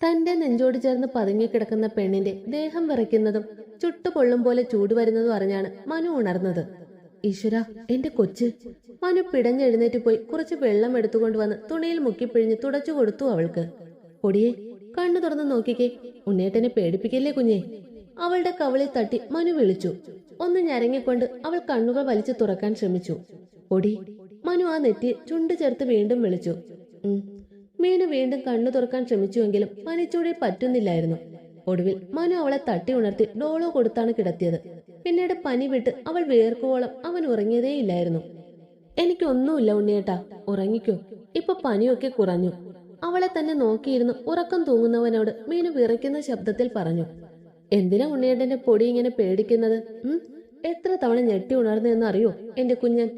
തന്റെ നെഞ്ചോട് ചേർന്ന് പതുങ്ങിക്കിടക്കുന്ന പെണ്ണിന്റെ ദേഹം വിറയ്ക്കുന്നതും ചുട്ടുപൊള്ളും പോലെ ചൂട് വരുന്നതും അറിഞ്ഞാണ് മനു ഉണർന്നത്. ഈശ്വര എന്റെ കൊച്ച്. മനു പിടഞ്ഞെഴുന്നേറ്റ് പോയി കുറച്ച് വെള്ളം എടുത്തുകൊണ്ട് വന്ന് തുണിയിൽ മുക്കിപ്പിഴിഞ്ഞ് തുടച്ചു കൊടുത്തു അവൾക്ക്. പൊടിയെ കണ്ണു തുറന്ന് നോക്കിക്കേ. ഉണ്ണേട്ടനെ പേടിപ്പിക്കല്ലേ കുഞ്ഞെ? അവളുടെ കവളിൽ തട്ടി മനു വിളിച്ചു. ഒന്ന് ഞരങ്ങിക്കൊണ്ട് അവൾ കണ്ണുകൾ വലിച്ചു തുറക്കാൻ ശ്രമിച്ചു. പൊടി മനു ആ നെറ്റി ചുണ്ടു ചേർത്ത് വീണ്ടും വിളിച്ചു. മീനു വീണ്ടും കണ്ണു തുറക്കാൻ ശ്രമിച്ചുവെങ്കിലും മനിച്ചൂടെ പറ്റുന്നില്ലായിരുന്നു. ഒടുവിൽ മനു അവളെ തട്ടി ഉണർത്തി ഡോളോ കൊടുത്താണ് കിടത്തിയത്. പിന്നീട് പനി വിട്ട് അവൾ വേർക്കുവോളം അവൻ ഉറങ്ങിയതേയില്ലായിരുന്നു. എനിക്കൊന്നുമില്ല ഉണ്ണിയേട്ടാ ഉറങ്ങിക്കോ. ഇപ്പൊ പനിയൊക്കെ കുറഞ്ഞു. അവളെ തന്നെ നോക്കിയിരുന്ന് ഉറക്കം തൂങ്ങുന്നവനോട് മീനു വിറയ്ക്കുന്ന ശബ്ദത്തിൽ പറഞ്ഞു. എന്തിനാ ഉണ്ണിയേട്ടന്റെ പൊടി ഇങ്ങനെ പേടിക്കുന്നത്? എത്ര തവണ ഞെട്ടി ഉണർന്നെന്ന് അറിയോ എന്റെ കുഞ്ഞൻ?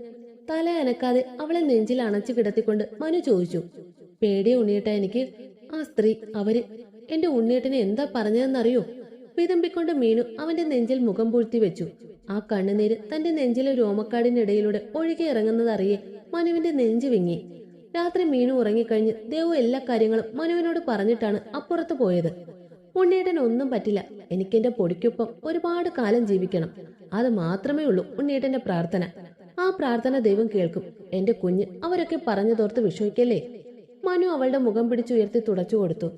തല അനക്കാതെ അവളെ നെഞ്ചിൽ അണച്ചു കിടത്തിക്കൊണ്ട് മനു ചോദിച്ചു. പേടിയ ഉണ്ണിയേട്ട എനിക്ക്. ആ സ്ത്രീ അവർ. എന്റെ ഉണ്ണിയേട്ടനെ എന്താ പറഞ്ഞതെന്നറിയോ? വിതമ്പിക്കൊണ്ട് മീനു അവന്റെ നെഞ്ചിൽ മുഖം പൂഴ്ത്തി വെച്ചു. ആ കണ്ണുനീര് തന്റെ നെഞ്ചിലെ രോമക്കാടിനിടയിലൂടെ ഒഴുകി ഇറങ്ങുന്നതറിയെ മനുവിന്റെ നെഞ്ചു വിങ്ങി. രാത്രി മീനു ഉറങ്ങിക്കഴിഞ്ഞ് ദേവു എല്ലാ കാര്യങ്ങളും മനുവിനോട് പറഞ്ഞിട്ടാണ് അപ്പുറത്ത് പോയത്. ഉണ്ണിയേട്ടൻ ഒന്നും പറ്റില്ല. എനിക്കെന്റെ പൊടിക്കൊപ്പം ഒരുപാട് കാലം ജീവിക്കണം. അത് മാത്രമേ ഉള്ളൂ ഉണ്ണിയേട്ടന്റെ പ്രാർത്ഥന. ആ പ്രാർത്ഥന ദൈവം കേൾക്കും. എന്റെ കുഞ്ഞ് അവരൊക്കെ പറഞ്ഞു പറഞ്ഞതോർത്ത് വിശ്വസിക്കല്ലേ മനു അവളുടെ മുഖം പിടിച്ചുയർത്തി തുടച്ചു കൊടുത്തു.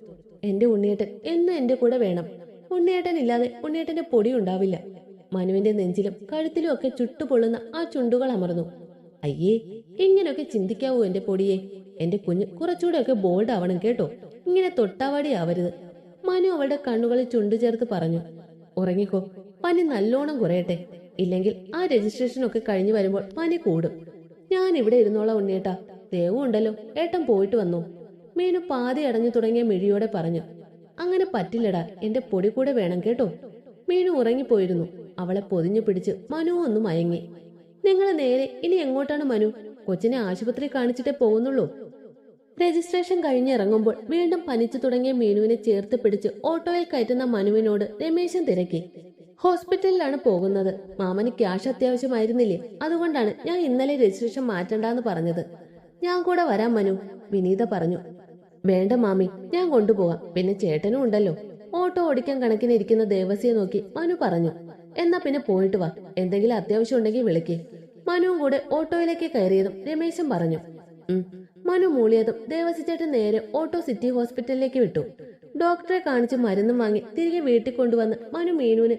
എന്റെ ഉണ്ണിയേട്ടൻ എന്നും എന്റെ കൂടെ വേണം. ഉണ്ണിയേട്ടൻ ഇല്ലാതെ ഉണ്ണിയേട്ടന്റെ പൊടി ഉണ്ടാവില്ല. മനുവിന്റെ നെഞ്ചിലും കഴുത്തിലും ഒക്കെ ചുട്ടുപൊള്ളുന്ന ആ ചുണ്ടുകൾ അമർന്നു. അയ്യേ ഇങ്ങനെയൊക്കെ ചിന്തിക്കാവൂ എന്റെ പൊടിയെ. എന്റെ കുഞ്ഞ് കുറച്ചുകൂടെയൊക്കെ ബോൾഡ് ആവണം കേട്ടോ. ഇങ്ങനെ തൊട്ടാവാടി ആവരുത്. മനു അവളുടെ കണ്ണുകളിൽ ചുണ്ടു ചേർത്ത് പറഞ്ഞു. ഉറങ്ങിക്കോ. പനി നല്ലോണം കുറയട്ടെ. ഇല്ലെങ്കിൽ ആ രജിസ്ട്രേഷൻ ഒക്കെ കഴിഞ്ഞു വരുമ്പോൾ പനി കൂടും. ഞാൻ ഇവിടെ ഇരുന്നോളാം ഉണ്ണിയേട്ടാ. ദേവും ഉണ്ടല്ലോ. ഏട്ടൻ പോയിട്ട് വന്നു. മീനു പാതി അടഞ്ഞു തുടങ്ങിയ മിഴിയോടെ പറഞ്ഞു അങ്ങനെ പറ്റില്ലടാ എന്റെ പൊടി കൂടെ വേണം കേട്ടോ. മീനു ഉറങ്ങിപ്പോയിരുന്നു. അവളെ പൊതിഞ്ഞു പിടിച്ച് മനു ഒന്ന് മയങ്ങി. നിങ്ങൾ നേരെ ഇനി എങ്ങോട്ടാണ് മനു? കൊച്ചിനെ ആശുപത്രി കാണിച്ചിട്ടേ പോകുന്നുള്ളൂ. രജിസ്ട്രേഷൻ കഴിഞ്ഞിറങ്ങുമ്പോൾ വീണ്ടും പനിച്ചു തുടങ്ങിയ മീനുവിനെ ചേർത്ത് പിടിച്ച് ഓട്ടോയിൽ കയറ്റുന്ന മനുവിനോട് രമേശൻ തിരക്കി. ഹോസ്പിറ്റലിലാണ് പോകുന്നത്. മാമന് ക്യാഷ് അത്യാവശ്യമായിരുന്നില്ലേ? അതുകൊണ്ടാണ് ഞാൻ ഇന്നലെ രജിസ്ട്രേഷൻ മാറ്റണ്ടെന്ന് പറഞ്ഞത്. ഞാൻ കൂടെ വരാം മനു. വിനീത പറഞ്ഞു. വേണ്ട മാമി. ഞാൻ കൊണ്ടുപോകാം. പിന്നെ ചേട്ടനും ഉണ്ടല്ലോ. ഓട്ടോ ഓടിക്കാൻ കണക്കിനിരിക്കുന്ന ദേവസിയെ നോക്കി മനു പറഞ്ഞു. എന്നാ പിന്നെ പോയിട്ട് വാ. എന്തെങ്കിലും അത്യാവശ്യം ഉണ്ടെങ്കിൽ വിളിക്കേ. മനുവും കൂടെ ഓട്ടോയിലേക്ക് കയറിയതും രമേശൻ പറഞ്ഞു. മനു മൂളിയതും ദേവസ്യ ചേട്ടൻ നേരെ ഓട്ടോ സിറ്റി ഹോസ്പിറ്റലിലേക്ക് വിട്ടു. ഡോക്ടറെ കാണിച്ച് മരുന്നും വാങ്ങി തിരികെ വീട്ടിൽ കൊണ്ടുവന്ന് മനു മീനുവിന്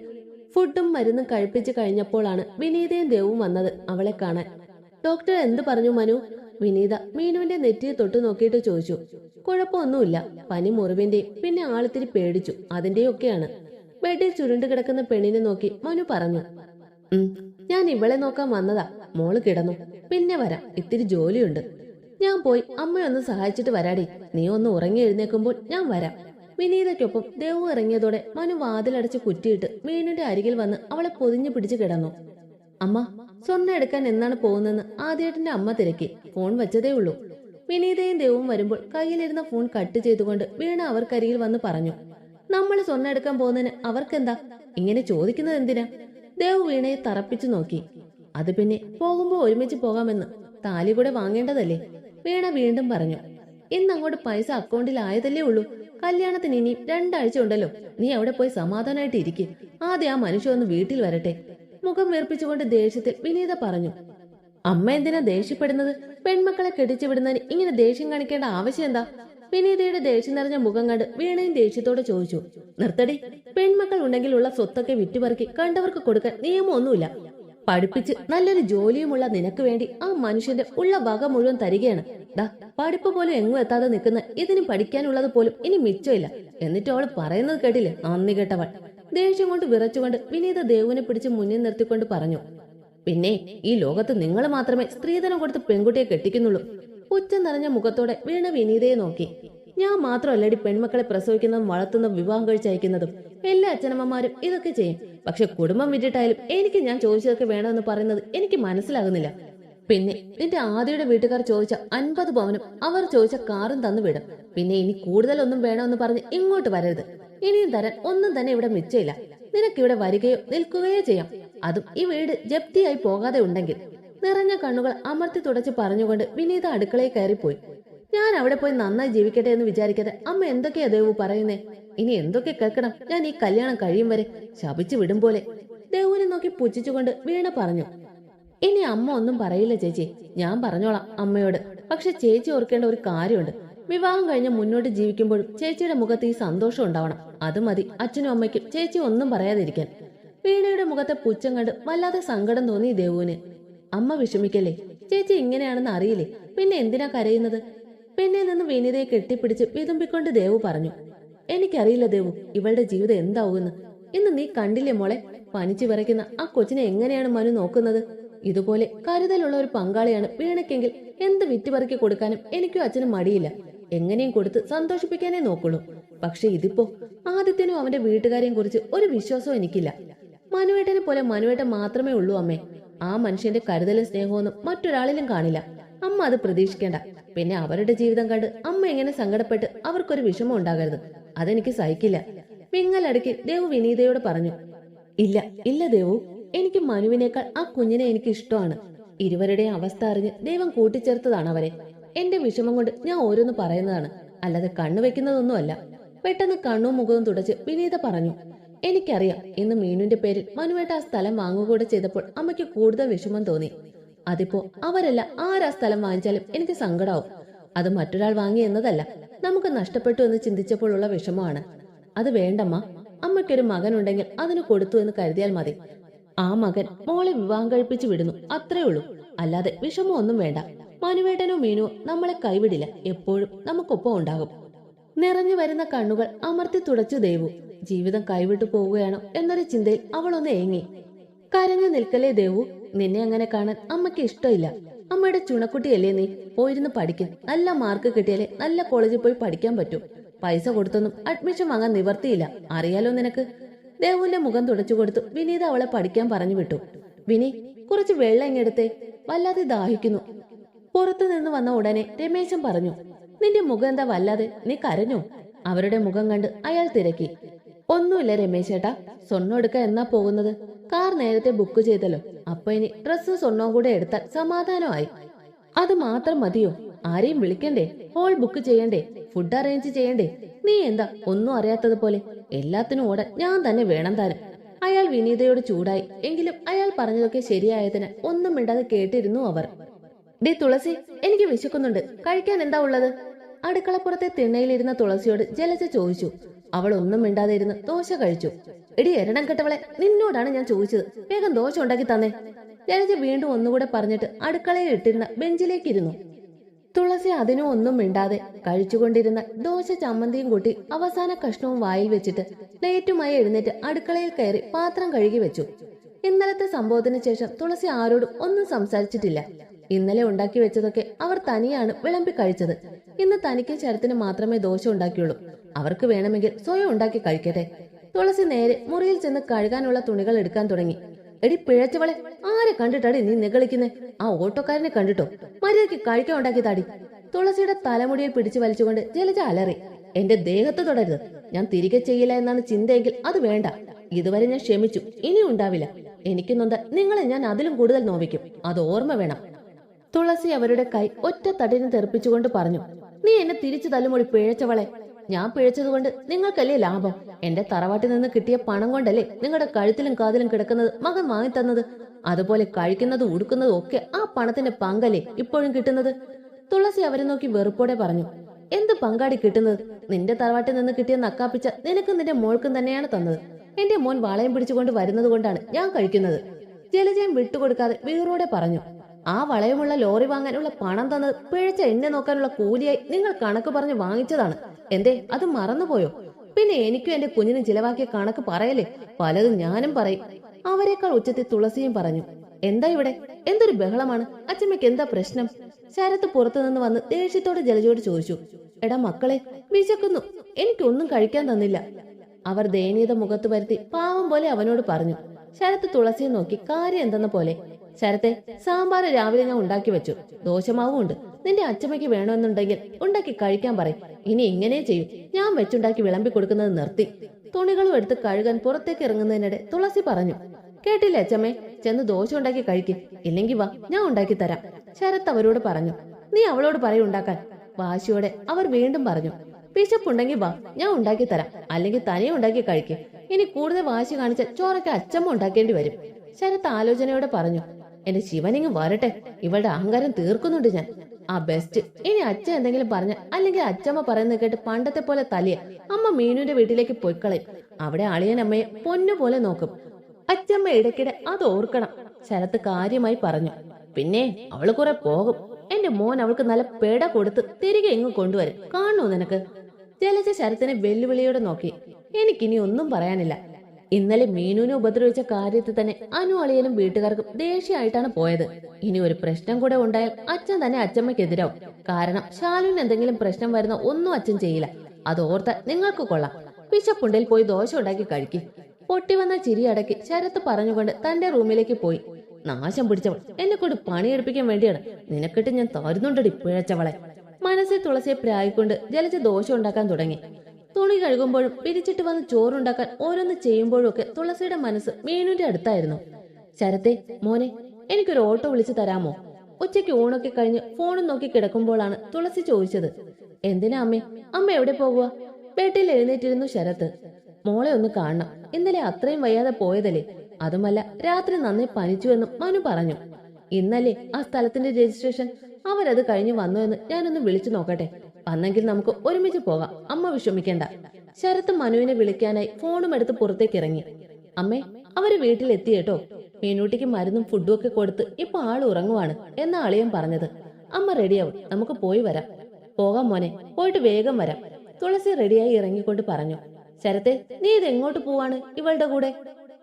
ഫുഡും മരുന്നും കഴിപ്പിച്ച് കഴിഞ്ഞപ്പോഴാണ് വിനീതയും ദേവും വന്നത് അവളെ കാണാൻ. ഡോക്ടർ എന്ത് പറഞ്ഞു മനു? വിനീത മീനുവിന്റെ നെറ്റിയെ തൊട്ട് നോക്കിയിട്ട് ചോദിച്ചു. കുഴപ്പമൊന്നുമില്ല പനി മുറിവിന്റെയും പിന്നെ ആളിത്തിരി പേടിച്ചു അതിന്റെയും ഒക്കെയാണ് ബെഡിൽ ചുരുണ്ടു കിടക്കുന്ന പെണ്ണിനെ നോക്കി മനു പറഞ്ഞു. ഞാൻ ഇവളെ നോക്കാൻ വന്നതാ മോൾ കിടന്നു പിന്നെ വരാം ഇത്തിരി ജോലിയുണ്ട്. ഞാൻ പോയി അമ്മയൊന്ന് സഹായിച്ചിട്ട് വരാടി നീ ഒന്ന് ഉറങ്ങി എഴുന്നേക്കുമ്പോൾ ഞാൻ വരാം. വിനീതയ്ക്കൊപ്പം ദേവു ഇറങ്ങിയതോടെ മനു വാതിലടച്ച് കുറ്റിയിട്ട് മീനുന്റെ അരികിൽ വന്ന് അവളെ പൊതിഞ്ഞു പിടിച്ചു കിടന്നു. അമ്മ സ്വർണ എടുക്കാൻ എന്നാണ് പോകുന്നതെന്ന് ആദ്യേട്ടന്റെ അമ്മ തിരക്കി. ഫോൺ വെച്ചതേ ഉള്ളൂ. വിനീതയും ദേവും വരുമ്പോൾ കയ്യിലിരുന്ന ഫോൺ കട്ട് ചെയ്തുകൊണ്ട് വീണ അവർക്കരികിൽ വന്ന് പറഞ്ഞു നമ്മൾ സ്വർണ എടുക്കാൻ പോകുന്നതിന് അവർക്കെന്താ? ഇങ്ങനെ ചോദിക്കുന്നത് എന്തിനാ? ദേവ് വീണയെ തറപ്പിച്ചു നോക്കി. അത് പിന്നെ പോകുമ്പോൾ ഒരുമിച്ച് പോകാമെന്ന് താലി കൂടെ വാങ്ങേണ്ടതല്ലേ? വീണ വീണ്ടും പറഞ്ഞു ഇന്ന് അങ്ങോട്ട് പൈസ അക്കൗണ്ടിൽ ആയതല്ലേ ഉള്ളൂ. കല്യാണത്തിന് ഇനി രണ്ടാഴ്ച ഉണ്ടല്ലോ. നീ അവിടെ പോയി സമാധാനമായിട്ട് ഇരിക്കും ആദ്യം ആ മനുഷ്യ ഒന്ന് വീട്ടിൽ വരട്ടെ. മുഖം വീർപ്പിച്ചുകൊണ്ട് ദേഷ്യത്തിൽ വിനീത പറഞ്ഞു അമ്മ എന്തിനാ ദേഷ്യപ്പെടുന്നത്? പെൺമക്കളെ കെട്ടിച്ചു വിടുന്നതിന് ഇങ്ങനെ ദേഷ്യം കാണിക്കേണ്ട ആവശ്യം എന്താ? വിനീതയുടെ ദേഷ്യം നിറഞ്ഞ മുഖം കണ്ട് വീണയും ദേഷ്യത്തോടെ ചോദിച്ചു നിർത്തടി പെൺമക്കൾ ഉണ്ടെങ്കിലുള്ള സ്വത്തൊക്കെ വിറ്റുപറക്കി കണ്ടവർക്ക് കൊടുക്കാൻ നിയമമൊന്നുമില്ല. പഠിപ്പിച്ച് നല്ലൊരു ജോലിയുമുള്ള നിനക്ക് വേണ്ടി ആ മനുഷ്യന്റെ ഉള്ള വക മുഴുവൻ തരികയാണ്. ദാ പഠിപ്പ് പോലും എങ്ങും എത്താതെ നിൽക്കുന്ന ഇതിനും പഠിക്കാനുള്ളത് പോലും ഇനി മിച്ചമില്ല. എന്നിട്ട് അവൾ പറയുന്നത് കേട്ടില്ലേ നന്ദി കേട്ടവൾ ദേഷ്യം കൊണ്ട് വിറച്ചുകൊണ്ട് വിനീത ദേവുവിനെ പിടിച്ച് മുന്നിൽ നിർത്തിക്കൊണ്ട് പറഞ്ഞു പിന്നെ ഈ ലോകത്ത് നിങ്ങൾ മാത്രമേ സ്ത്രീധനം കൊടുത്ത് പെൺകുട്ടിയെ കെട്ടിക്കുന്നുള്ളൂ. ഉച്ച നിറഞ്ഞ മുഖത്തോടെ വീണ വിനീതയെ നോക്കി. ഞാൻ മാത്രമല്ലടി പെൺമക്കളെ പ്രസവിക്കുന്നതും വളർത്തുന്ന വിവാഹം കഴിച്ചയക്കുന്നതും എല്ലാ അച്ഛനമ്മമാരും ഇതൊക്കെ ചെയ്യും. പക്ഷെ കുടുംബം വിട്ടിട്ടായാലും എനിക്ക് ഞാൻ ചോദിച്ചതൊക്കെ വേണമെന്ന് പറയുന്നത് എനിക്ക് മനസ്സിലാകുന്നില്ല. പിന്നെ നിന്റെ ആദ്യയുടെ വീട്ടുകാർ ചോദിച്ച അൻപത് പവനും അവർ ചോദിച്ച കാറും തന്നു വിടും പിന്നെ ഇനി കൂടുതലൊന്നും വേണമെന്ന് പറഞ്ഞ് ഇങ്ങോട്ട് വരരുത്. ഇനിയും തരാൻ ഒന്നും തന്നെ ഇവിടെ മിച്ചയില്ല നിനക്കിവിടെ വരികയോ നിൽക്കുകയോ ചെയ്യാം. അതും ഈ വീട് ജപ്തിയായി പോകാതെ ഉണ്ടെങ്കിൽ. നിറഞ്ഞ കണ്ണുകൾ അമർത്തി തുടച്ച് പറഞ്ഞുകൊണ്ട് വിനീത അടുക്കളയിൽ കയറിപ്പോയി. ഞാൻ അവിടെ പോയി നന്നായി ജീവിക്കട്ടെ എന്ന് വിചാരിക്കാതെ അമ്മ എന്തൊക്കെയാ ദേവു പറയുന്നേ? ഇനി എന്തൊക്കെ കേൾക്കണം? ഞാൻ ഈ കല്യാണം കഴിയും വരെ ശപിച്ചു വിടും പോലെ. ദേവുവിനെ നോക്കി പുച്ഛിച്ചുകൊണ്ട് വീണ പറഞ്ഞു. ഇനി അമ്മ ഒന്നും പറയില്ല ചേച്ചി. ഞാൻ പറഞ്ഞോളാം അമ്മയോട്. പക്ഷെ ചേച്ചി ഓർക്കേണ്ട ഒരു കാര്യമുണ്ട്. വിവാഹം കഴിഞ്ഞ് മുന്നോട്ട് ജീവിക്കുമ്പോഴും ചേച്ചിയുടെ മുഖത്ത് ഈ സന്തോഷം ഉണ്ടാവണം. അത് മതി. അച്ഛനും അമ്മയ്ക്കും ചേച്ചി ഒന്നും പറയാതിരിക്കാൻ. വീണയുടെ മുഖത്തെ പുച്ഛം കണ്ട് വല്ലാതെ സങ്കടം തോന്നി ദേവുവിന്. അമ്മ വിഷമിക്കല്ലേ? ചേച്ചി ഇങ്ങനെയാണെന്ന് അറിയില്ലേ? പിന്നെ എന്തിനാ കരയുന്നത്? പിന്നെ നിന്ന് വിനീതയെ കെട്ടിപ്പിടിച്ച് വിതുമ്പിക്കൊണ്ട് ദേവു പറഞ്ഞു എനിക്കറിയില്ല ദേവു ഇവളുടെ ജീവിതം എന്താവുമെന്ന്. ഇന്ന് നീ കണ്ടില്ലേ മോളെ? പനിച്ചു വിറയ്ക്കുന്ന ആ കൊച്ചിനെ എങ്ങനെയാണ് മനു നോക്കുന്നത്? ഇതുപോലെ കരുതലുള്ള ഒരു പങ്കാളിയാണ് വീണയ്ക്കെങ്കിൽ എന്ത് വിറ്റുപറക്കി കൊടുക്കാനും എനിക്കും അച്ഛനും മടിയില്ല. എങ്ങനെയും കൊടുത്ത് സന്തോഷിപ്പിക്കാനേ നോക്കുള്ളൂ. പക്ഷെ ഇതിപ്പോ ആദിത്യനും അവന്റെ വീട്ടുകാരെയും കുറിച്ച് ഒരു വിശ്വാസവും എനിക്കില്ല. മനുവേട്ടനെ പോലെ മനുവേട്ടൻ മാത്രമേ ഉള്ളൂ അമ്മേ. ആ മനുഷ്യന്റെ കരുതലും സ്നേഹമൊന്നും മറ്റൊരാളിലും കാണില്ല. അമ്മ അത് പ്രതീക്ഷിക്കേണ്ട. പിന്നെ അവരുടെ ജീവിതം കണ്ട് അമ്മ എങ്ങനെ സങ്കടപ്പെട്ട് അവർക്കൊരു വിഷമം ഉണ്ടാകരുത്. അതെനിക്ക് സഹിക്കില്ല. വിങ്ങലടക്കി ദേവു വിനീതയോട് പറഞ്ഞു ഇല്ല ഇല്ല ദേവു. എനിക്ക് മനുവിനേക്കാൾ ആ കുഞ്ഞിനെ എനിക്ക് ഇഷ്ടമാണ് ഇരുവരുടെയും അവസ്ഥ അറിഞ്ഞ് ദൈവം കൂട്ടിച്ചേർത്തതാണ് അവരെ. എന്റെ വിഷമം കൊണ്ട് ഞാൻ ഓരോന്ന് പറയുന്നതാണ്. അല്ലാതെ കണ്ണു വെക്കുന്നതൊന്നുമല്ല. പെട്ടെന്ന് കണ്ണും മുഖവും തുടച്ച് വിനീത പറഞ്ഞു എനിക്കറിയാം ഇന്ന് മീനുവിന്റെ പേരിൽ മനുവേട്ട ആ സ്ഥലം വാങ്ങുകൂടെ ചെയ്തപ്പോൾ അമ്മയ്ക്ക് കൂടുതൽ വിഷമം തോന്നി. അതിപ്പോ അവരല്ല ആരാ സ്ഥലം വാങ്ങിച്ചാലും എനിക്ക് സങ്കടാവും. അത് മറ്റൊരാൾ വാങ്ങി എന്നതല്ല. നമുക്ക് നഷ്ടപ്പെട്ടു എന്ന് ചിന്തിച്ചപ്പോഴുള്ള വിഷമമാണ്. അത് വേണ്ടമ്മ. അമ്മയ്ക്കൊരു മകനുണ്ടെങ്കിൽ അതിന് കൊടുത്തു എന്ന് കരുതിയാൽ മതി. ആ മകൻ മോളെ വിവാഹം കഴിപ്പിച്ചു വിടുന്നു. അത്രേ ഉള്ളൂ. അല്ലാതെ വിഷമമൊന്നും വേണ്ട. മനുവേട്ടനോ മീനോ നമ്മളെ കൈവിടില്ല. എപ്പോഴും നമുക്കൊപ്പം ഉണ്ടാകും. നിറഞ്ഞു വരുന്ന കണ്ണുകൾ അമർത്തി തുടച്ചു ദേവു. ജീവിതം കൈവിട്ടു പോവുകയാണോ എന്നൊരു ചിന്തയിൽ അവൾ ഒന്ന് ഏങ്ങി. കരഞ്ഞു നിൽക്കലേ ദേവു? നിന്നെ അങ്ങനെ കാണാൻ അമ്മയ്ക്ക് ഇഷ്ടമില്ല. അമ്മയുടെ ചുണക്കുട്ടിയല്ലേ നീ? പോയിരുന്ന് പഠിക്കും. നല്ല മാർക്ക് കിട്ടിയാലേ നല്ല കോളേജിൽ പോയി പഠിക്കാൻ പറ്റൂ. പൈസ കൊടുത്തൊന്നും അഡ്മിഷൻ വാങ്ങാൻ നിവർത്തിയില്ല. അറിയാലോ നിനക്ക്? ദേവുവിന്റെ മുഖം തുടച്ചു കൊടുത്തു വിനീത അവളെ പഠിക്കാൻ പറഞ്ഞു വിട്ടു. വിനി കുറച്ച് വെള്ളം ഇങ്ങെടുത്തേ വല്ലാതെ ദാഹിക്കുന്നു. പുറത്തു നിന്ന് വന്ന ഉടനെ രമേശൻ പറഞ്ഞു നിന്റെ മുഖം എന്താ വല്ലാതെ? നീ കരഞ്ഞു? അവരുടെ മുഖം കണ്ട് അയാൾ തിരക്കി. ഒന്നുമില്ല രമേശേട്ടാ സ്വർണം എടുക്ക എന്നാ പോകുന്നത്? കാർ നേരത്തെ ബുക്ക് ചെയ്തല്ലോ അപ്പൊ ഇനി ഡ്രസ്സും സ്വർണവും കൂടെ എടുത്താൽ സമാധാനമായി. അത് മാത്രം മതിയോ? ആരെയും വിളിക്കണ്ടേ? ഹോൾ ബുക്ക് ചെയ്യണ്ടേ? ഫുഡ് അറേഞ്ച് ചെയ്യണ്ടേ? നീ എന്താ ഒന്നും അറിയാത്തതുപോലെ എല്ലാത്തിനും ഓടാൻ ഞാൻ തന്നെ വേണം താനും. അയാൾ വിനീതയോട് ചൂടായി. എങ്കിലും അയാൾ പറഞ്ഞതൊക്കെ ശരിയായതിന് ഒന്നും മിണ്ടാതെ കേട്ടിരുന്നു അവർ. ഡേ തുളസി എനിക്ക് വിശക്കുന്നുണ്ട്. കഴിക്കാൻ എന്താ ഉള്ളത്? അടുക്കളപ്പുറത്തെ തിണ്ണയിലിരുന്ന തുളസിയോട് ജലജ ചോദിച്ചു. അവൾ ഒന്നും മിണ്ടാതെ ഇരുന്ന് ദോശ കഴിച്ചു. എടി എരണം കെട്ടവളെ നിന്നോടാണ് ഞാൻ ചോദിച്ചത്. വേഗം ദോശ ഉണ്ടാക്കി തന്നേ. ജലജ വീണ്ടും ഒന്നുകൂടെ പറഞ്ഞിട്ട് അടുക്കളയിൽ ഇട്ടിരുന്ന ബെഞ്ചിലേക്ക് ഇരുന്നു തുളസി അതിനും ഒന്നും മിണ്ടാതെ കഴിച്ചുകൊണ്ടിരുന്ന ദോശ ചമ്മന്തിയും കൂട്ടി അവസാന കഷ്ണവും വായിൽ വെച്ചിട്ട് പ്ലേറ്റുമായി എഴുന്നേറ്റ് അടുക്കളയിൽ കയറി പാത്രം കഴുകി വെച്ചു. ഇന്നലത്തെ സംഭവത്തിന് ശേഷം തുളസി ആരോടും ഒന്നും സംസാരിച്ചിട്ടില്ല. ഇന്നലെ ഉണ്ടാക്കി വെച്ചതൊക്കെ അവർ തനിയാണ് വിളമ്പി കഴിച്ചത്. ഇന്ന് തനിക്കും ശരത്തിന് മാത്രമേ ദോശ ഉണ്ടാക്കിയുള്ളൂ. അവർക്ക് വേണമെങ്കിൽ സ്വയം ഉണ്ടാക്കി കഴിക്കട്ടെ. തുളസി നേരെ മുറിയിൽ ചെന്ന് കഴുകാനുള്ള തുണികൾ എടുക്കാൻ തുടങ്ങി. എടി പിഴച്ചവളെ ആരെ കണ്ടിട്ടാടി നീ നിഗളിക്കുന്നേ? ആ ഓട്ടോക്കാരനെ കണ്ടിട്ടോ? മര്യാദയ്ക്ക് കഴിക്കാൻ ഉണ്ടാക്കി താടി തുളസിയുടെ തലമുടിയെ പിടിച്ചു വലിച്ചുകൊണ്ട് ജലജ അലറി. എന്റെ ദേഹത്ത് തുടരുത്. ഞാൻ തിരികെ ചെയ്യില്ല എന്നാണ് ചിന്തയെങ്കിൽ അത് വേണ്ട. ഇതുവരെ ഞാൻ ക്ഷമിച്ചു. ഇനി ഉണ്ടാവില്ല. എനിക്ക് നിങ്ങളെ ഞാൻ അതിലും കൂടുതൽ നോവിക്കും. അത് ഓർമ്മ വേണം. തുളസി അവരുടെ കൈ ഒറ്റ തടിന് തെറിപ്പിച്ചുകൊണ്ട് പറഞ്ഞു നീ എന്നെ തിരിച്ചു തല്ലുമൊഴി പിഴച്ചവളെ. ഞാൻ പിഴച്ചതുകൊണ്ട് നിങ്ങൾക്കല്ലേ ലാഭം? എന്റെ തറവാട്ടിൽ നിന്ന് കിട്ടിയ പണം കൊണ്ടല്ലേ നിങ്ങളുടെ കഴുത്തിലും കാതിലും കിടക്കുന്നത് മകൻ വാങ്ങിത്തന്നത്? അതുപോലെ കഴിക്കുന്നതും ഉടുക്കുന്നതും ഒക്കെ ആ പണത്തിന്റെ പങ്കല്ലേ ഇപ്പോഴും കിട്ടുന്നത്? തുളസി അവരെ നോക്കി വെറുപ്പോടെ പറഞ്ഞു എന്ത് പങ്കാടി കിട്ടുന്നത്? നിന്റെ തറവാട്ടിൽ നിന്ന് കിട്ടിയ നക്കാപ്പിച്ച നിനക്കും നിന്റെ മോൾക്കും തന്നെയാണ് തന്നത്. എന്റെ മോൻ വളയം പിടിച്ചുകൊണ്ട് വരുന്നത് കൊണ്ടാണ് ഞാൻ കഴിക്കുന്നത്. ജലജയം വിട്ടുകൊടുക്കാതെ വീറോടെ പറഞ്ഞു ആ വളയമുള്ള ലോറി വാങ്ങാനുള്ള പണം തന്നത് പിഴച്ച എന്നെ നോക്കാനുള്ള കൂലിയായി നിങ്ങൾ കണക്ക് പറഞ്ഞ് വാങ്ങിച്ചതാണ്. എന്തേ അത് മറന്നുപോയോ? പിന്നെ എനിക്കും എന്റെ കുഞ്ഞിനും ചിലവാക്കിയ കണക്ക് പറയലേ പലതും ഞാനും പറയും. അവരെക്കാൾ ഉച്ചത്തിൽ തുളസിയും പറഞ്ഞു. എന്താ ഇവിടെ? എന്തൊരു ബഹളമാണ്? അച്ഛമ്മയ്ക്ക് എന്താ പ്രശ്നം? ശരത്ത് പുറത്തു നിന്ന് വന്ന് ദേഷ്യത്തോടെ ജലജോട് ചോദിച്ചു. എടാ മക്കളെ വിശക്കുന്നു. എനിക്കൊന്നും കഴിക്കാൻ തന്നില്ല. അവർ ദയനീയത മുഖത്ത് വരുത്തി പാവം പോലെ അവനോട് പറഞ്ഞു. ശരത്ത് തുളസിയെ നോക്കി കാര്യം എന്തെന്ന പോലെ. ശരത്തെ സാമ്പാർ രാവിലെ ഞാൻ ഉണ്ടാക്കി വെച്ചു. ദോശമാവും ഉണ്ട് നിന്റെ അച്ഛമ്മയ്ക്ക് വേണമെന്നുണ്ടെങ്കിൽ ഉണ്ടാക്കി കഴിക്കാൻ പറയും. ഇനി ഇങ്ങനെ ചെയ്യും. ഞാൻ വെച്ചുണ്ടാക്കി വിളമ്പി കൊടുക്കുന്നത് നിർത്തി. തുണികളും എടുത്ത് കഴുകാൻ പുറത്തേക്ക് ഇറങ്ങുന്നതിനിടെ തുളസി പറഞ്ഞു. കേട്ടില്ലേ അച്ഛമ്മേ ചെന്ന് ദോശ ഉണ്ടാക്കി കഴിക്കും. ഇല്ലെങ്കിൽ വാ ഞാൻ ഉണ്ടാക്കി തരാം. ശരത്ത് അവരോട് പറഞ്ഞു. നീ അവളോട് പറയും ഉണ്ടാക്കാൻ. വാശിയോടെ അവർ വീണ്ടും പറഞ്ഞു. വിശപ്പുണ്ടെങ്കിൽ വാ ഞാൻ ഉണ്ടാക്കി തരാം. അല്ലെങ്കിൽ തനിയെ ഉണ്ടാക്കി കഴിക്കും. ഇനി കൂടുതൽ വാശി കാണിച്ച ചോറൊക്കെ അച്ഛമ്മ ഉണ്ടാക്കേണ്ടി വരും. ശരത് ആലോചനയോടെ പറഞ്ഞു. എന്റെ ശിവനിങ് വരട്ടെ. ഇവളുടെ അഹങ്കാരം തീർക്കുന്നുണ്ട് ഞാൻ. ആ ബെസ്റ്റ് ഇനി അച്ഛൻ എന്തെങ്കിലും പറഞ്ഞ അല്ലെങ്കിൽ അച്ഛമ്മ പറയുന്നത് കേട്ട് പണ്ടത്തെ പോലെ തലിയെ അമ്മ മീനുവിന്റെ വീട്ടിലേക്ക് പൊയ്ക്കളയും. അവിടെ അളിയൻ അമ്മയെ പൊന്നു പോലെ നോക്കും. അച്ഛമ്മ ഇടയ്ക്കിടെ അത് ഓർക്കണം. ശരത്ത് കാര്യമായി പറഞ്ഞു. പിന്നെ അവൾ കുറെ പോകും. എന്റെ മോൻ അവൾക്ക് നല്ല പേട കൊടുത്ത് തിരികെ ഇങ്ങ് കൊണ്ടുവരും. കാണൂ നിനക്ക്? ജലജ ശരത്തിനെ വെല്ലുവിളിയോടെ നോക്കി. എനിക്കിനി ഒന്നും പറയാനില്ല. ഇന്നലെ മീനുവിനെ ഉപദ്രവിച്ച കാര്യത്തിൽ തന്നെ അനു അളിയനും വീട്ടുകാർക്കും ദേഷ്യമായിട്ടാണ് പോയത്. ഇനി ഒരു പ്രശ്നം കൂടെ ഉണ്ടായാൽ അച്ഛൻ തന്നെ അച്ഛമ്മയ്ക്കെതിരാവും കാരണം ശാലുവിന് എന്തെങ്കിലും പ്രശ്നം വരുന്ന ഒന്നും അച്ഛൻ ചെയ്യില്ല. അത് ഓർത്ത് നിങ്ങൾക്ക് കൊള്ളാം. വിശപ്പുണ്ടിൽ പോയി ദോശ ഉണ്ടാക്കി കഴിക്കും. പൊട്ടി വന്ന ചിരി അടക്കി ശരത്ത് പറഞ്ഞുകൊണ്ട് തന്റെ റൂമിലേക്ക് പോയി. നാശം പിടിച്ചവൾ. എന്നെ കൊണ്ട് പണിയെടുപ്പിക്കാൻ വേണ്ടിയാണ്. നിനക്കിട്ട് ഞാൻ തരുന്നുണ്ടടി പിഴച്ചവളെ. മനസ്സിൽ തുളസിയെ പ്രായിക്കൊണ്ട് ജലജ ദോശ ഉണ്ടാക്കാൻ തുടങ്ങി. തുണി കഴുകുമ്പോഴും പിരിച്ചിട്ട് വന്ന് ചോറുണ്ടാക്കാൻ ഓരോന്ന് ചെയ്യുമ്പോഴും ഒക്കെ തുളസിയുടെ മനസ്സ് മീനുവിന്റെ അടുത്തായിരുന്നു. ശരത്തെ മോനെ എനിക്കൊരു ഓട്ടോ വിളിച്ചു തരാമോ? ഉച്ചയ്ക്ക് ഊണൊക്കെ കഴിഞ്ഞ് ഫോണും നോക്കി കിടക്കുമ്പോഴാണ് തുളസി ചോദിച്ചത്. എന്തിനാ അമ്മേ? അമ്മ എവിടെ പോകുക ബെഡിൽ എഴുന്നേറ്റിരുന്നു ശരത്ത്. മോളെ ഒന്ന് കാണണം. ഇന്നലെ അത്രയും വയ്യാതെ പോയതല്ലേ? അതുമല്ല രാത്രി നന്നേ പനിച്ചുവെന്നും മനു പറഞ്ഞു. ഇന്നലെ ആ സ്ഥലത്തിന്റെ രജിസ്ട്രേഷൻ? അവരത് കഴിഞ്ഞ് വന്നു എന്ന് ഞാനൊന്ന് വിളിച്ചു നോക്കട്ടെ. വന്നെങ്കിൽ നമുക്ക് ഒരുമിച്ച് പോകാം. അമ്മ വിഷമിക്കേണ്ട. ശരത്ത് മനുവിനെ വിളിക്കാനായി ഫോണും എടുത്ത് പുറത്തേക്ക് ഇറങ്ങി. അമ്മേ അവർ വീട്ടിലെത്തിയേട്ടോ മീനൂട്ടിക്ക് മരുന്നും ഫുഡും ഒക്കെ കൊടുത്ത് ഇപ്പൊ ആൾ ഉറങ്ങുവാണ് എന്ന അളിയൻ പറഞ്ഞത്. അമ്മ റെഡിയാവും നമുക്ക് പോയി വരാം. പോകാം മോനെ. പോയിട്ട് വേഗം വരാം. തുളസി റെഡിയായി ഇറങ്ങിക്കൊണ്ട് പറഞ്ഞു. ശരത്തെ നീ ഇത് എങ്ങോട്ട് പോവാണ്? ഇവളുടെ കൂടെ?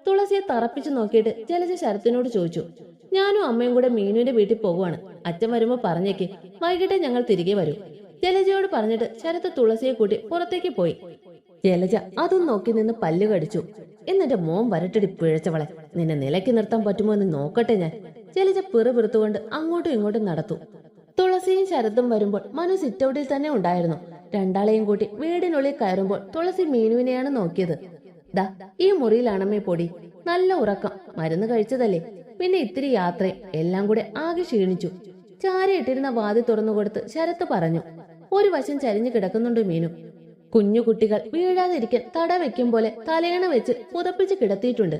തുളസിയെ തറപ്പിച്ചു നോക്കിയിട്ട് ജലജ ശരത്തിനോട് ചോദിച്ചു. ഞാനും അമ്മയും കൂടെ മീനുവിന്റെ വീട്ടിൽ പോകുവാണ് അച്ഛൻ വരുമ്പോ പറഞ്ഞേക്ക്. വൈകിട്ട് ഞങ്ങൾ തിരികെ വരും. ജലജയോട് പറഞ്ഞിട്ട് ശരത്ത് തുളസിയെ കൂട്ടി പുറത്തേക്ക് പോയി. ജലജ അതും നോക്കി നിന്ന് പല്ല് കടിച്ചു. എന്നിട്ട് മോൻ വരട്ടടി പിഴച്ചവളെ നിന്നെ നിലയ്ക്ക് നിർത്താൻ പറ്റുമോ എന്ന് നോക്കട്ടെ ഞാൻ. ജലജ പിറുപിറുത്തുകൊണ്ട് അങ്ങോട്ടും ഇങ്ങോട്ടും നടത്തു. തുളസിയും ശരത്തും വരുമ്പോൾ മനു സിറ്റൗട്ടിൽ തന്നെ ഉണ്ടായിരുന്നു. രണ്ടാളെയും കൂട്ടി വീടിനുള്ളിൽ കയറുമ്പോൾ തുളസി മീനുവിനെയാണ് നോക്കിയത്. ദാ ഈ മുറിയിലാണമ്മേ പൊടി. നല്ല ഉറക്കം. മരുന്ന് കഴിച്ചതല്ലേ? പിന്നെ ഇത്തിരി യാത്രയും എല്ലാം കൂടെ ആകെ ക്ഷീണിച്ചു. ചാരയിട്ടിരുന്ന വാതി തുറന്നു കൊടുത്ത് ശരത്ത് പറഞ്ഞു ഒരു വശം ചരിഞ്ഞു കിടക്കുന്നുണ്ട് മീനു. കുഞ്ഞു കുട്ടികൾ വീഴാതിരിക്കാൻ തട വെക്കും പോലെ തലയണ വെച്ച് പുതപ്പിച്ച് കിടത്തിയിട്ടുണ്ട്.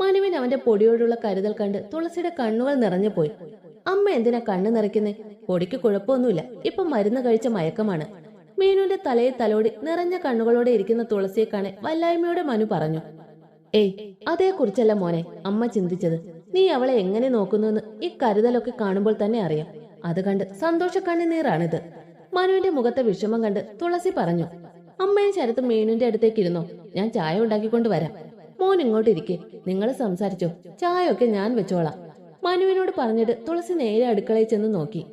മനുവിൻ അവന്റെ പൊടിയോടുള്ള കരുതൽ കണ്ട് തുളസിയുടെ കണ്ണുകൾ നിറഞ്ഞുപോയി അമ്മ എന്തിനാ കണ്ണു നിറയ്ക്കുന്നേ? പൊടിക്ക് കുഴപ്പമൊന്നുമില്ല. ഇപ്പൊ മരുന്ന് കഴിച്ച മയക്കമാണ്. മീനുവിന്റെ തലയെ തലോടി നിറഞ്ഞ കണ്ണുകളോടെ ഇരിക്കുന്ന തുളസിയെ കാണെ വല്ലായ്മയോടെ മനു പറഞ്ഞു. ഏയ് അതേക്കുറിച്ചല്ല മോനെ അമ്മ ചിന്തിച്ചത്. നീ അവളെ എങ്ങനെ നോക്കുന്നുവെന്ന് ഈ കരുതലൊക്കെ കാണുമ്പോൾ തന്നെ അറിയാം. അത് കണ്ട് സന്തോഷ കണ്ണുനീറാണിത് മനുവിന്റെ മുഖത്തെ വിഷമം കണ്ട് തുളസി പറഞ്ഞു അമ്മയും ശരത്തും മീനുവിന്റെ അടുത്തേക്ക് ഇരുന്നോ? ഞാൻ ചായ ഉണ്ടാക്കിക്കൊണ്ട് വരാം. മോൻ ഇങ്ങോട്ടിരിക്കെ. നിങ്ങൾ സംസാരിച്ചോ. ചായ ഒക്കെ ഞാൻ വെച്ചോളാം. മനുവിനോട് പറഞ്ഞിട്ട് തുളസി നേരെ അടുക്കളയിൽ ചെന്ന് നോക്കി.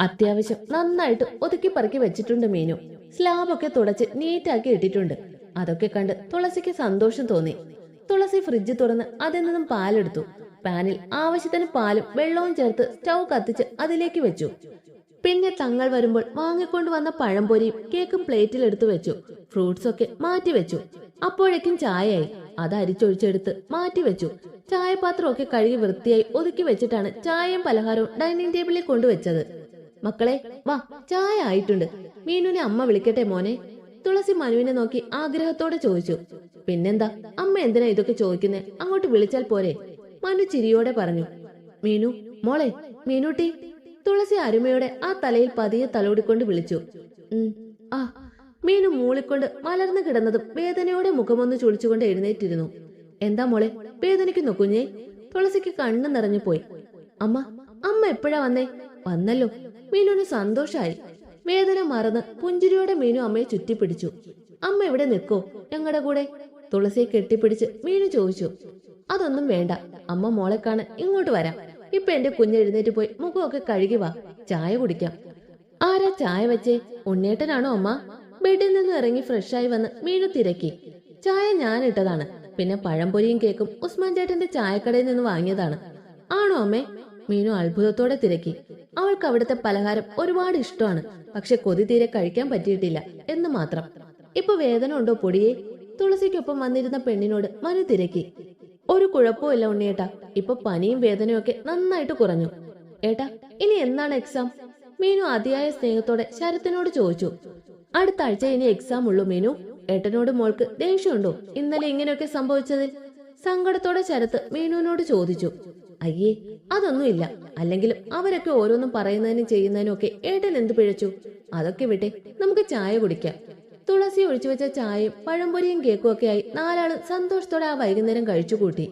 അത്യാവശ്യം നന്നായിട്ട് ഒതുക്കി പറക്കി വെച്ചിട്ടുണ്ട് മീനു. സ്ലാബൊക്കെ തുടച്ച് നീറ്റാക്കി ഇട്ടിട്ടുണ്ട്. അതൊക്കെ കണ്ട് തുളസിക്ക് സന്തോഷം തോന്നി. തുളസി ഫ്രിഡ്ജ് തുറന്ന് അതിൽ നിന്നും പാലെടുത്തു. പാനിൽ ആവശ്യത്തിന് പാലും വെള്ളവും ചേർത്ത് സ്റ്റൗ കത്തിച്ച് അതിലേക്ക് വെച്ചു. പിന്നെ തങ്ങൾ വരുമ്പോൾ വാങ്ങിക്കൊണ്ട് വന്ന പഴംപൊരിയും കേക്കും പ്ലേറ്റിൽ എടുത്തു വെച്ചു. ഫ്രൂട്ട്സ് ഒക്കെ മാറ്റി വെച്ചു. അപ്പോഴേക്കും ചായയായി. അത് അരിച്ചൊഴിച്ചെടുത്ത് മാറ്റി വെച്ചു. ചായപാത്രമൊക്കെ കഴുകി വൃത്തിയായി ഒതുക്കി വെച്ചിട്ടാണ് ചായയും പലഹാരവും ഡൈനിങ് ടേബിളിൽ കൊണ്ടുവച്ചത് മക്കളെ വാ ചായ ആയിട്ടുണ്ട്. മീനുവിനെ അമ്മ വിളിക്കട്ടെ മോനെ? തുളസി മനുവിനെ നോക്കി ആഗ്രഹത്തോടെ ചോദിച്ചു. പിന്നെന്താ? അമ്മ എന്തിനാ ഇതൊക്കെ ചോദിക്കുന്നേ? അങ്ങോട്ട് വിളിച്ചാൽ പോരെ. മനു ചിരിയോടെ പറഞ്ഞു. മീനു മോളെ മീനുട്ടി തുളസി അരുമയോടെ ആ തലയിൽ പതിയെ തലോടിക്കൊണ്ട് വിളിച്ചു. ആ. മീനു മൂളിക്കൊണ്ട് മലർന്നു കിടന്നതും വേദനയോടെ മുഖമൊന്ന് ചുളിച്ചുകൊണ്ട് എഴുന്നേറ്റിരുന്നു. എന്താ മോളെ വേദനിക്കുന്നു കുഞ്ഞെ തുളസിക്ക് കണ്ണു നിറഞ്ഞു പോയി. അമ്മ അമ്മ എപ്പോഴാ വന്നേ? വന്നല്ലോ. മീനുവിന് സന്തോഷായി. വേദന മറന്ന് പുഞ്ചിരിയോടെ മീനു അമ്മയെ ചുറ്റിപ്പിടിച്ചു. അമ്മ ഇവിടെ നിൽക്കോ? ഞങ്ങളുടെ കൂടെ? തുളസിയെ കെട്ടിപ്പിടിച്ച് മീനു ചോദിച്ചു. അതൊന്നും വേണ്ട. അമ്മ മോളെ കാണാൻ ഇങ്ങോട്ട് വരാം. ഇപ്പൊ എന്റെ കുഞ്ഞ് എഴുന്നേറ്റ് പോയി മുഖമൊക്കെ കഴുകി വാ. ചായ കുടിക്കാം. ആരാ ചായ വെച്ചേ? ഉണ്ണേട്ടനാണോ അമ്മ? ബെഡിൽ നിന്ന് ഇറങ്ങി ഫ്രഷായി വന്ന് മീനു തിരക്കി. ചായ ഞാൻ ഇട്ടതാണ്. പിന്നെ പഴംപൊരിയും കേക്കും ഉസ്മാൻ ചേട്ടന്റെ ചായക്കടയിൽ നിന്ന് വാങ്ങിയതാണ്. ആണോ അമ്മേ? മീനു അത്ഭുതത്തോടെ തിരക്കി. അവൾക്ക് അവിടുത്തെ പലഹാരം ഒരുപാട് ഇഷ്ടമാണ്. പക്ഷെ കൊതി തീരെ കഴിക്കാൻ പറ്റിയിട്ടില്ല എന്ന് മാത്രം. ഇപ്പൊ വേദന ഉണ്ടോ പൊടിയെ? തുളസിക്കൊപ്പം വന്നിരുന്ന പെണ്ണിനോട് മനു തിരക്കി. ഒരു കുഴപ്പമില്ല ഉണ്ണിയേട്ടാ. ഇപ്പൊ പനിയും വേദനയും ഒക്കെ നന്നായിട്ട് കുറഞ്ഞു. ഏട്ടാ ഇനി എന്നാണ് എക്സാം മീനു അതിയായ സ്നേഹത്തോടെ ശരത്തിനോട് ചോദിച്ചു. അടുത്ത ആഴ്ച ഇനി എക്സാം ഉള്ളൂ മീനു. ഏട്ടനോട് മോൾക്ക് ദേഷ്യമുണ്ടോ? ഇന്നലെ ഇങ്ങനെയൊക്കെ സംഭവിച്ചതിൽ? സങ്കടത്തോടെ ശരത്ത് മീനുവിനോട് ചോദിച്ചു. അയ്യേ അതൊന്നുമില്ല. അല്ലെങ്കിലും അവരൊക്കെ ഓരോന്നും പറയുന്നതിനും ചെയ്യുന്നതിനും ഒക്കെ ഏട്ടൻ എന്ത് പിഴച്ചു? അതൊക്കെ വിട്ടെ നമുക്ക് ചായ കുടിക്കാം. തുളസി ഒഴിച്ചുവെച്ച ചായയും പഴംപൊരിയും കേക്കും ഒക്കെ ആയി നാലാളും സന്തോഷത്തോടെ ആ വൈകുന്നേരം കഴിച്ചു കൂട്ടി